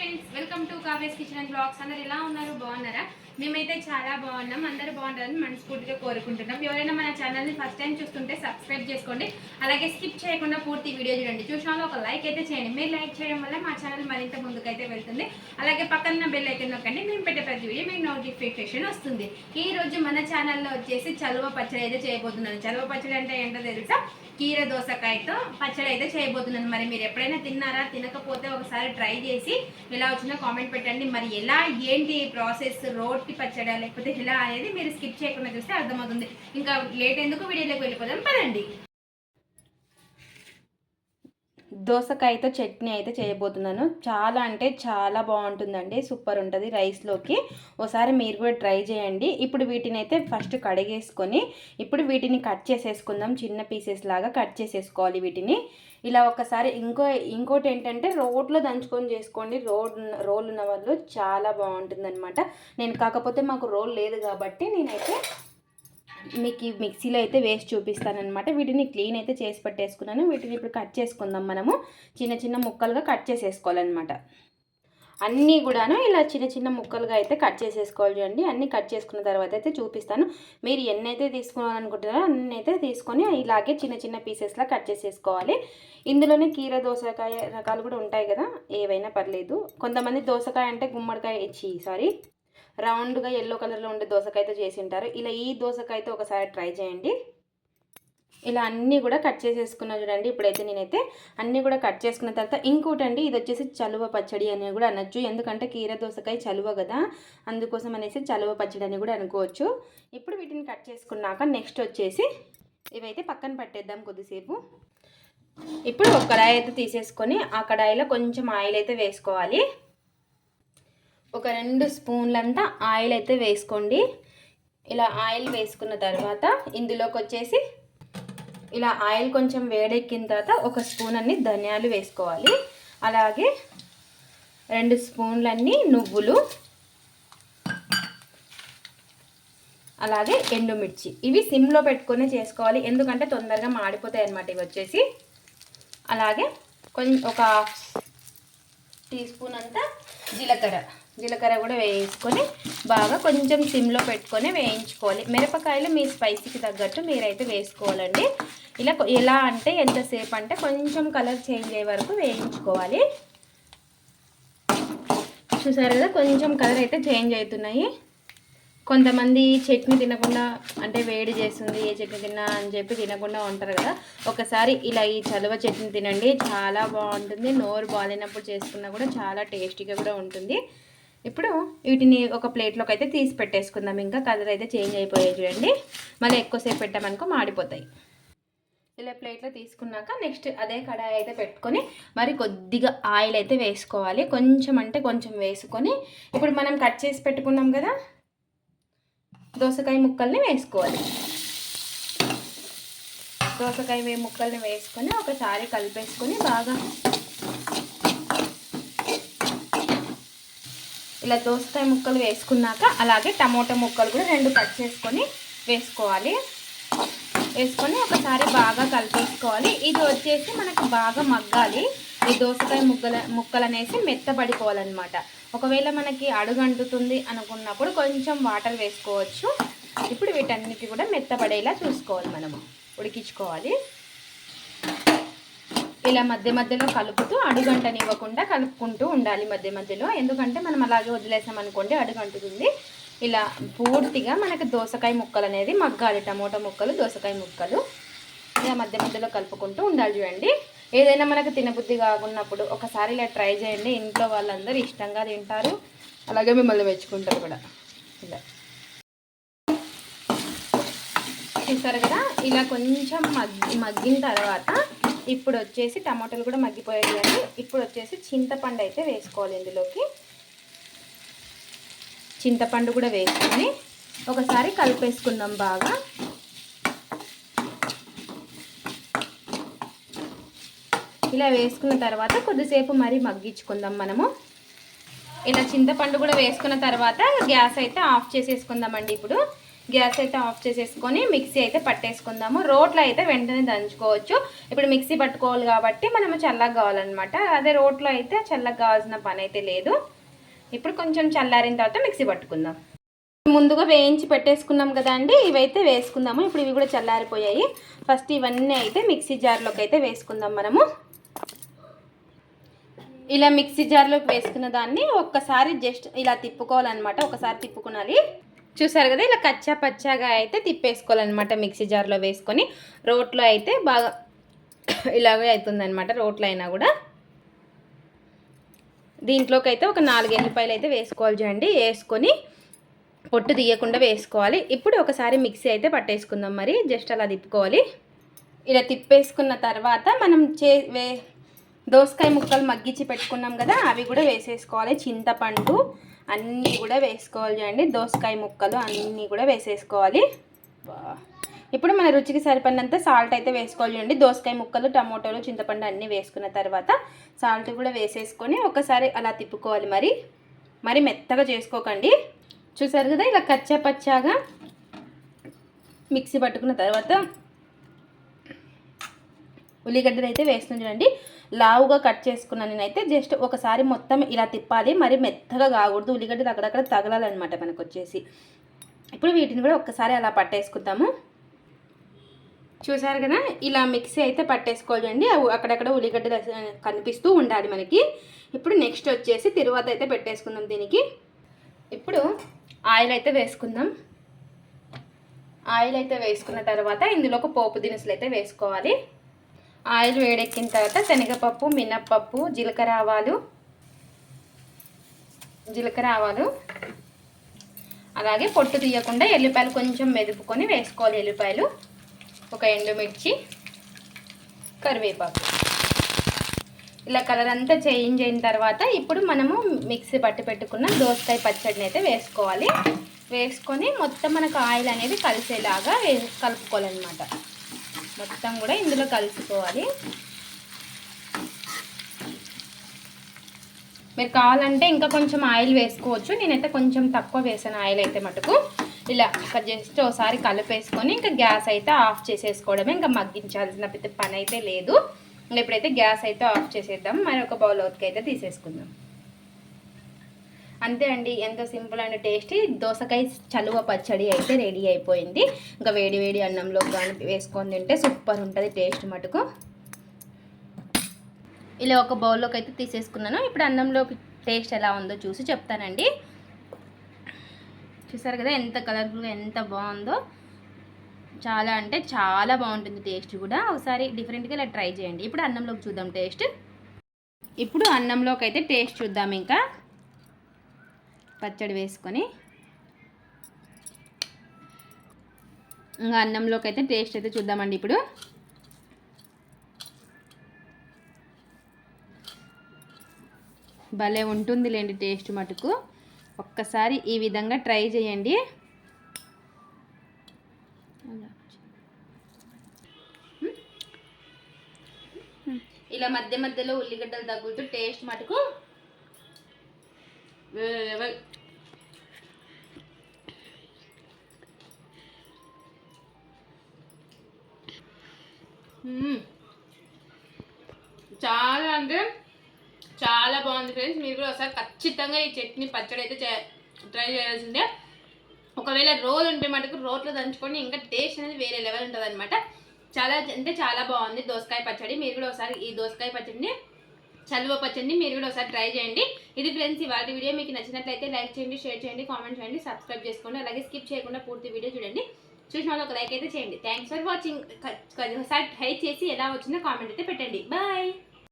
Friends welcome to Kavya's kitchen and blogs అందరు ఎలా ఉన్నారు? బాగున్నారా? మేమైతే చాలా బాగున్నాం. అందరూ బాగుంటారని మనస్ఫూర్తిగా కోరుకుంటున్నాం. ఎవరైనా మన ఛానల్ని ఫస్ట్ టైం చూస్తుంటే సబ్స్క్రైబ్ చేసుకోండి. అలాగే స్కిప్ చేయకుండా పూర్తి వీడియో చూడండి. చూసిన ఒక లైక్ అయితే చేయండి. మీరు లైక్ చేయడం వల్ల మా ఛానల్ మరింత ముందుకైతే వెళ్తుంది. అలాగే పక్కన బెల్ అయితే నొక్కండి. మేము పెట్టే ప్రతి వీడియో మీకు నోటిఫికేషన్ వస్తుంది. ఈ రోజు మన ఛానల్లో వచ్చేసి చలువ పచ్చడి అయితే చేయబోతున్నాను. చలువ పచ్చడి అంటే ఏంటో తెలుసా? కీర దోసకాయతో పచ్చడి అయితే చేయబోతున్నాను. మరి మీరు ఎప్పుడైనా తిన్నారా? తినకపోతే ఒకసారి ట్రై చేసి ఎలా వచ్చినా కామెంట్ పెట్టండి. మరి ఎలా ఏంటి ప్రాసెస్ రోడ్కి పచ్చడా లేకపోతే ఎలా అనేది మీరు స్కిప్ చేయకుండా చూస్తే అర్థమవుతుంది. ఇంకా లేట్ ఎందుకు వీడియోలోకి వెళ్ళిపోదాం? పదండి. దోసకాయతో చట్నీ అయితే చేయబోతున్నాను. చాలా అంటే చాలా బాగుంటుందండి. సూపర్ ఉంటుంది రైస్లోకి. ఒకసారి మీరు కూడా ట్రై చేయండి. ఇప్పుడు వీటిని అయితే ఫస్ట్ కడిగేసుకొని ఇప్పుడు వీటిని కట్ చేసేసుకుందాం. చిన్న పీసెస్ లాగా కట్ చేసేసుకోవాలి వీటిని. ఇలా ఒకసారి ఇంకో ఇంకోటి ఏంటంటే రోడ్లో దంచుకొని చేసుకోండి. రోడ్ రోల్ ఉన్న వాళ్ళు చాలా బాగుంటుంది నేను కాకపోతే మాకు రోల్ లేదు కాబట్టి నేనైతే మీకు ఈ మిక్సీలో అయితే వేసి చూపిస్తానమాట వీటిని క్లీన్ అయితే చేసి పెట్టేసుకున్నాను. వీటిని ఇప్పుడు కట్ చేసుకుందాం మనము. చిన్న చిన్న ముక్కలుగా కట్ చేసేసుకోవాలన్నమాట. అన్నీ కూడాను ఇలా చిన్న చిన్న ముక్కలుగా అయితే కట్ చేసేసుకోవాలి చూడండి. అన్నీ కట్ చేసుకున్న తర్వాత అయితే చూపిస్తాను. మీరు ఎన్నైతే తీసుకోవాలనుకుంటున్నారో అన్నీ అయితే తీసుకొని ఇలాగే చిన్న చిన్న పీసెస్లా కట్ చేసేసుకోవాలి. ఇందులోనే కీర దోసకాయ రకాలు కూడా ఉంటాయి కదా. ఏవైనా పర్లేదు. కొంతమంది దోసకాయ అంటే గుమ్మడికాయ ఇచ్చి సారీ. రౌండ్గా ఎల్లో కలర్లో ఉండే దోసకాయతో చేసి ఉంటారు ఇలా ఈ దోసకాయతో ఒకసారి ట్రై చేయండి. ఇలా అన్నీ కూడా కట్ చేసేసుకున్నా చూడండి. ఇప్పుడైతే నేనైతే అన్నీ కూడా కట్ చేసుకున్న తర్వాత ఇంకోటి అండి ఇది వచ్చేసి చలువ పచ్చడి అని కూడా అనొచ్చు. ఎందుకంటే కీర దోసకాయ చలువ కదా అందుకోసం అనేసి చలువ పచ్చడి అని కూడా అనుకోవచ్చు. ఇప్పుడు వీటిని కట్ చేసుకున్నాక నెక్స్ట్ వచ్చేసి ఇవైతే పక్కన పట్టేద్దాం కొద్దిసేపు. ఇప్పుడు ఒక కడాయి అయితే తీసేసుకొని ఆ కడాయిలో కొంచెం ఆయిల్ అయితే వేసుకోవాలి. ఒక రెండు స్పూన్లంతా ఆయిల్ అయితే వేసుకోండి. ఇలా ఆయిల్ వేసుకున్న తర్వాత ఇందులోకి వచ్చేసి ఇలా ఆయిల్ కొంచెం వేడెక్కిన తర్వాత ఒక స్పూన్ అన్ని ధనియాలు వేసుకోవాలి. అలాగే రెండు స్పూన్లన్నీ నువ్వులు అలాగే ఎండుమిర్చి. ఇవి సిమ్లో పెట్టుకొని చేసుకోవాలి. ఎందుకంటే తొందరగా మాడిపోతాయి అన్నమాట ఇవి వచ్చేసి. అలాగే కొంచెం ఒక టీ స్పూన్ అంతా జీలకర్ర. జీలకర్ర కూడా వేసుకొని బాగా కొంచెం సిమ్లో పెట్టుకొని వేయించుకోవాలి. మిరపకాయలు మీ స్పైసీకి తగ్గట్టు మీరైతే వేసుకోవాలండి. ఇలా ఎలా అంటే ఎంతసేపు అంటే కొంచెం కలర్ చేంజ్ అయ్యే వరకు వేయించుకోవాలి. చూసారు కదా కొంచెం కలర్ అయితే చేంజ్ అవుతున్నాయి. కొంతమంది చట్నీ తినకుండా అంటే వేడి చేస్తుంది ఏ చట్నీ తిన్నా అని చెప్పి తినకుండా ఉంటారు కదా. ఒకసారి ఇలా ఈ చలువ చట్నీ తినండి చాలా బాగుంటుంది. నోరు బాగాలేనప్పుడు చేసుకున్నా కూడా చాలా టేస్టీగా కూడా ఉంటుంది. ఇప్పుడు వీటిని ఒక ప్లేట్లోకి అయితే తీసి పెట్టేసుకుందాం. ఇంకా కలర్ అయితే చేంజ్ అయిపోయాయి చూడండి. మళ్ళీ ఎక్కువసేపు పెట్టామనుకో మాడిపోతాయి. ఇలా ప్లేట్లో తీసుకున్నాక నెక్స్ట్ అదే కడాయి అయితే పెట్టుకొని మరి కొద్దిగా ఆయిల్ అయితే వేసుకోవాలి. కొంచెం అంటే కొంచెం వేసుకొని ఇప్పుడు మనం కట్ చేసి పెట్టుకున్నాం కదా దోసకాయ ముక్కల్ని వేసుకోవాలి. దోసకాయ ముక్కల్ని వేసుకొని ఒకసారి కలిపేసుకొని బాగా ఇట్లా దోసకాయ ముక్కలు వేసుకున్నాక అలాగే టమోటా ముక్కలు కూడా రెండు కట్ చేసుకొని వేసుకోవాలి. వేసుకొని ఒకసారి బాగా కలిపేసుకోవాలి. ఇది వచ్చేసి మనకు బాగా మగ్గాలి. ఈ దోసకాయ ముగ్గల ముక్కలు అనేసి మెత్తబడిపోవాలన్నమాట. ఒకవేళ మనకి అడుగంటుతుంది అనుకున్నప్పుడు కొంచెం వాటర్ వేసుకోవచ్చు. ఇప్పుడు వీటన్నిటి కూడా మెత్తబడేలా చూసుకోవాలి మనము. ఉడికించుకోవాలి. ఇలా మధ్య మధ్యలో కలుపుతూ అడుగంటనివ్వకుండా కలుపుకుంటూ ఉండాలి మధ్య మధ్యలో. ఎందుకంటే మనం అలాగే వదిలేసామనుకోండి అడుగంటుతుంది. ఇలా పూర్తిగా మనకి దోసకాయ ముక్కలు అనేది మగ్గాలి టమోటా ముక్కలు దోసకాయ ముక్కలు. ఇలా మధ్య మధ్యలో కలుపుకుంటూ ఉండాలి చూడండి. ఏదైనా మనకు తినబుద్ధి కాకున్నప్పుడు ఒకసారి ఇలా ట్రై చేయండి. ఇంట్లో వాళ్ళందరూ ఇష్టంగా తింటారు. అలాగే మిమ్మల్ని మెచ్చుకుంటారు కూడా. ఇలా. చూస్తారు కదా? ఇలా కొంచెం మగ్గి మగ్గిన తర్వాత ఇప్పుడు వచ్చేసి టమాటాలు కూడా మగ్గిపోయాయి అండి. ఇప్పుడు వచ్చేసి చింతపండు అయితే వేసుకోవాలి ఇందులోకి. చింతపండు కూడా వేసుకొని ఒకసారి కలిపేసుకుందాం బాగా. ఇలా వేసుకున్న తర్వాత కొద్దిసేపు మరి మగ్గించుకుందాం మనము. ఇలా చింతపండు కూడా వేసుకున్న తర్వాత గ్యాస్ అయితే ఆఫ్ చేసేసుకుందామండి ఇప్పుడు. గ్యాస్ అయితే ఆఫ్ చేసేసుకొని మిక్సీ అయితే పట్టేసుకుందాము. రోట్లో అయితే వెంటనే దంచుకోవచ్చు. ఇప్పుడు మిక్సీ పట్టుకోవాలి కాబట్టి మనము చల్లగా కావాలన్నమాట. అదే రోట్లో అయితే చల్లగా కావాల్సిన పని అయితే లేదు. ఇప్పుడు కొంచెం చల్లారిన తర్వాత మిక్సీ పట్టుకుందాం. ముందుగా వేయించి పెట్టేసుకున్నాం కదా అండి. ఇవైతే వేసుకుందాము. ఇప్పుడు ఇవి కూడా చల్లారిపోయాయి. ఫస్ట్ ఇవన్నీ అయితే మిక్సీ జార్లోకి అయితే వేసుకుందాం మనము. ఇలా మిక్సీ జార్లోకి వేసుకున్న దాన్ని ఒక్కసారి జస్ట్ ఇలా తిప్పుకోవాలన్నమాట. ఒకసారి తిప్పుకునాలి చూసారు కదా ఇలా కచ్చా పచ్చాగా అయితే తిప్పేసుకోవాలన్నమాట మిక్సీ జార్లో వేసుకొని. రోట్లో అయితే బాగా ఇలాగే అవుతుందన్నమాట రోట్లో అయినా కూడా. దీంట్లోకి అయితే ఒక నాలుగు ఎల్లిపాయలు అయితే వేసుకోవాలి చూడండి వేసుకొని పొట్టు తీయకుండా వేసుకోవాలి. ఇప్పుడు ఒకసారి మిక్సీ అయితే పట్టేసుకుందాం మరి జస్ట్ అలా తిప్పుకోవాలి. ఇలా తిప్పేసుకున్న తర్వాత మనం చే వే దోసకాయ ముక్కలు మగ్గించి పెట్టుకున్నాం కదా అవి కూడా వేసేసుకోవాలి. చింతపండు అన్నీ కూడా వేసుకోవాలి చూడండి. దోసకాయ ముక్కలు అన్నీ కూడా వేసేసుకోవాలి. ఇప్పుడు మన రుచికి సరిపడినంత సాల్ట్ అయితే వేసుకోవాలి చూడండి. దోసకాయ ముక్కలు టమోటోలు చింతపండు అన్నీ వేసుకున్న తర్వాత సాల్ట్ కూడా వేసేసుకొని ఒకసారి అలా తిప్పుకోవాలి మరి. మరి మెత్తగా చేసుకోకండి. చూసారు కదా ఇలా కచ్చా పచ్చాగా మిక్సీ పట్టుకున్న తర్వాత ఉల్లిగడ్డలు అయితే వేస్తుంది చూడండి. లావుగా కట్ చేసుకున్నాను నేనైతే జస్ట్ ఒకసారి మొత్తం ఇలా తిప్పాలి. మరి మెత్తగా కాకూడదు. ఉల్లిగడ్డలు అక్కడక్కడ తగలాలన్నమాట మనకు వచ్చేసి ఇప్పుడు వీటిని కూడా ఒక్కసారి అలా పట్టేసుకుందాము. చూసారు కదా? ఇలా మిక్సీ అయితే పట్టేసుకోవాలండి అవి అక్కడక్కడ ఉల్లిగడ్డలు కనిపిస్తూ ఉండాలి మనకి. ఇప్పుడు నెక్స్ట్ వచ్చేసి తిరువాత అయితే పెట్టేసుకుందాం దీనికి. ఇప్పుడు ఆయిల్ అయితే వేసుకుందాం. ఆయిల్ అయితే వేసుకున్న తర్వాత ఇందులో ఒక పోపు దినుసులు అయితే వేసుకోవాలి. ఆయిల్ వేడెక్కిన తర్వాత శనగపప్పు మినప్పప్పు జీలకర్ర ఆవాలు. జీలకర్ర ఆవాలు. అలాగే పొట్టు తీయకుండా ఎల్లిపాయలు కొంచెం మెదుపుకొని వేసుకోవాలి ఎల్లిపాయలు. ఒక ఎండుమిర్చి కరివేపాకు. ఇలా కలర్ అంతా చేంజ్ అయిన తర్వాత ఇప్పుడు మనము మిక్సీ పట్టి పెట్టుకున్న దోసకాయ పచ్చడిని అయితే వేసుకోవాలి. వేసుకొని మొత్తం మనకు ఆయిల్ అనేది కలిసేలాగా వే కలుపుకోవాలన్నమాట. మొత్తం కూడా ఇందులో కలుసుకోవాలి మీరు కావాలంటే ఇంకా కొంచెం ఆయిల్ వేసుకోవచ్చు. నేనైతే కొంచెం తక్కువ వేసాను ఆయిల్ అయితే మటుకు. ఇలా ఒక జస్ట్ ఒకసారి కలిపేసుకొని ఇంకా గ్యాస్ అయితే ఆఫ్ చేసేసుకోవడమే ఇంకా మగ్గించాల్సిన పని అయితే లేదు. ఇంకా ఇప్పుడైతే గ్యాస్ అయితే ఆఫ్ చేసేద్దాం. మరి ఒక బౌల్లోకి అయితే తీసేసుకుందాం. అంతే అండి ఎంతో సింపుల్ అండ్ టేస్టీ. దోసకాయ చలువ పచ్చడి అయితే రెడీ అయిపోయింది. ఇంకా వేడి వేడి అన్నంలో కానీ వేసుకొని తింటే సూపర్ ఉంటుంది టేస్ట్ మటుకు. ఇలా ఒక బౌల్లోకి అయితే తీసేసుకున్నాను. ఇప్పుడు అన్నంలోకి టేస్ట్ ఎలా ఉందో చూసి చెప్తానండి. చూసారు కదా ఎంత కలర్ఫుల్గా ఎంత బాగుందో. చాలా అంటే చాలా బాగుంటుంది టేస్ట్ కూడా. ఒకసారి డిఫరెంట్గా ఇలా ట్రై చేయండి. ఇప్పుడు అన్నంలోకి చూద్దాం టేస్ట్. ఇప్పుడు అన్నంలోకి అయితే టేస్ట్ చూద్దాం ఇంకా. పచ్చడి వేసుకొని ఇంకా అన్నంలోకి అయితే టేస్ట్ అయితే చూద్దామండి ఇప్పుడు. భలే ఉంటుందిలేండి టేస్ట్ మటుకు. ఒక్కసారి ఈ విధంగా ట్రై చేయండి. ఇలా మధ్య మధ్యలో ఉల్లిగడ్డలు తగ్గుతూ టేస్ట్ మటుకు చాలా అంటే చాలా బాగుంది ఫ్రెండ్స్. మీరు కూడా ఒకసారి ఖచ్చితంగా ఈ చట్నీ పచ్చడి అయితే చే- ట్రై చేయాల్సిందే. ఒకవేళ రోల్ ఉంటే మటుకు రోట్లో దంచుకొని ఇంకా టేస్ట్ అనేది వేరే లెవెల్ ఉంటుంది అనమాట చాలా అంటే చాలా బాగుంది దోసకాయ పచ్చడి. మీరు కూడా ఒకసారి ఈ దోసకాయ పచ్చడిని చలువ పచ్చడిని మీరు కూడా ఒకసారి ట్రై చేయండి. ఇది ఫ్రెండ్స్ ఇవాళ వీడియో. మీకు నచ్చినట్లయితే లైక్ చేయండి షేర్ చేయండి కామెంట్ చేయండి సబ్స్క్రైబ్ చేసుకోండి. అలాగే స్కిప్ చేయకుండా పూర్తి వీడియో చూడండి. చూసిన వాళ్ళు ఒక లైక్ అయితే చేయండి. థ్యాంక్స్ ఫర్ వాచింగ్ ఒకసారి ట్రై చేసి ఎలా వచ్చిందో కామెంట్ అయితే పెట్టండి. బాయ్